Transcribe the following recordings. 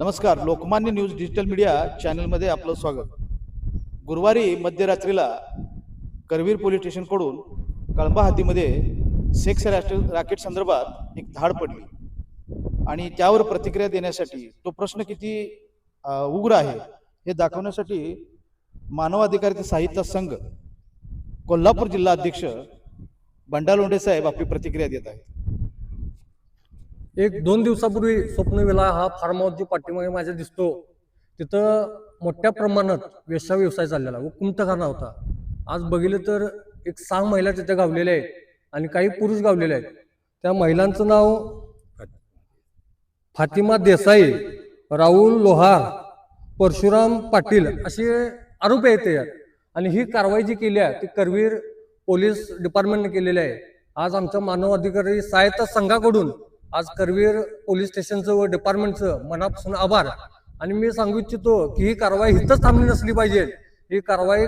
नमस्कार Lokmanya news digital media चॅनलमध्ये आपलं स्वागत. गुरुवारी मध्यरात्रीला करवीर पोलीस स्टेशनकडून कळंबा हातीमध्ये सेक्स रॅकेट रॅकेट संदर्भात एक धाड पडली. आणि त्यावर प्रतिक्रिया देण्यासाठी तो प्रश्न किती उग्र आहे हे दाखवण्यासाठी मानवाधिकार साहित्य संघ कोल्हापूर जिल्हा अध्यक्ष बंडा लोंढे साहेब आपली प्रतिक्रिया देत आहेत. एक दोन दिवसापूर्वी स्वप्नविला हा फार्म पाठीमागे माझ्या दिसतो तिथं मोठ्या प्रमाणात वेश्या व्यवसाय चाललेला. व कुमतखाना होता. आज बघितलं तर एक सहा महिला तिथे गावलेल्या आहेत आणि काही पुरुष गावलेले आहेत. त्या महिलांचं नाव फातिमा देसाई राहुल लोहार परशुराम पाटील असे आरोपी आहेत त्याच्यात आणि ही कारवाई जी केली आहे ती करवीर पोलीस डिपार्टमेंटने केलेली आहे. आज आमच्या मानव अधिकारी सहायता संघाकडून आज करवीर पोलीस स्टेशनचं व डिपार्टमेंटचं मनापासून आभार. आणि मी सांगू इच्छितो की ही कारवाई इथंच थांबली नसली पाहिजे. ही कारवाई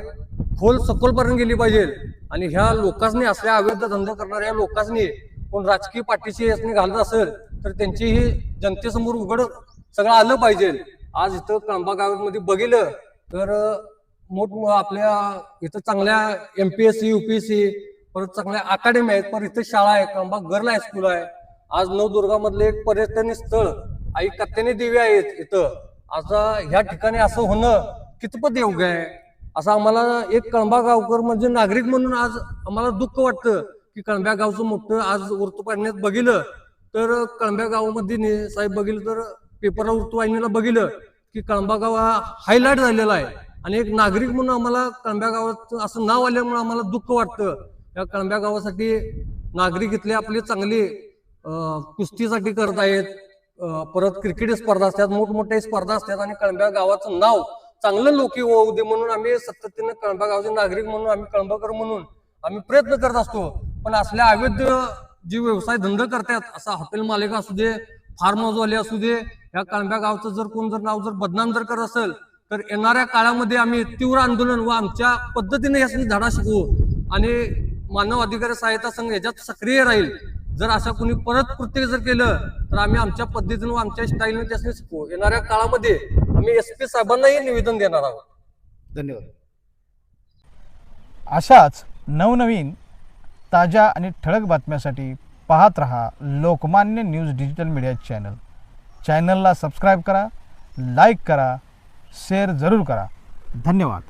खोल सखोलपर्यंत गेली पाहिजे. आणि ह्या लोकांनी असल्या अवैध धंदा करणाऱ्या लोकांनी कोण राजकीय पाठीशी यासनी घालत असेल तर त्यांची ही जनतेसमोर उघड सगळं आलं पाहिजे. आज इथं कळंबा गावामध्ये बघितलं तर मोठ आपल्या इथं चांगल्या M P S C UPSC परत चांगल्या अकॅडमी आहेत परत इथं शाळा आहे कळंबा गर्ल हायस्कूल आहे. आज नवदुर्गामधले एक पर्यटन स्थळ आई कत्याने देवी आहेत इथं. आता ह्या ठिकाणी असं होणं कितपत योग्य आहे? असं आम्हाला एक कळंबा गावकर म्हणजे नागरिक म्हणून आज आम्हाला दुःख वाटतं की कळंब्या गावचं मोठं आज वृत्तवाहिन्यात बघितलं. तर कळंब्या गावामध्ये साहेब बघितलं तर पेपरला वृत्तवाहिनीला बघितलं की कळंबा गाव हा हायलाईट झालेला आहे. आणि एक नागरिक म्हणून आम्हाला कळंब्या गावात असं नाव आल्यामुळे आम्हाला दुःख वाटतं. या कळंब्या गावासाठी नागरिक इथले आपले चांगले कुस्तीसाठी करत आहेत. परत क्रिकेट स्पर्धा असतात मोठमोठ्या स्पर्धा असतात आणि कळंब्या गावाचं नाव चांगलं लोकी होऊ दे म्हणून आम्ही सातत्याने कळंबा गावचे नागरिक म्हणून आम्ही कळंबाकर म्हणून आम्ही प्रयत्न करत असतो. पण असल्या अवैध जे व्यवसाय धंदा करतात असा हॉटेल मालिका असू दे फार्म हाऊसवाले असू दे या कळंब्या गावचं जर कोण जर नाव जर बदनाम जर करत असेल तर येणाऱ्या काळामध्ये आम्ही तीव्र आंदोलन व आमच्या पद्धतीने यासाठी धडा शिकवू. आणि मानव अधिकारी सहायता संघ याच्यात सक्रिय राहील. जर अशा कोणी परत कृत्य जर केलं तर आम्ही आमच्या पद्धतीनं व आमच्या स्टाईलने शिकवू. येणाऱ्या काळामध्ये आम्ही एस पी साहेबांनाही निवेदन देणार आहोत. धन्यवाद. अशाच नवनवीन ताज्या आणि ठळक बातम्यासाठी पाहत रहा Lokmanya news digital media channel. चॅनलला सबस्क्राईब करा लाईक करा शेअर जरूर करा. धन्यवाद.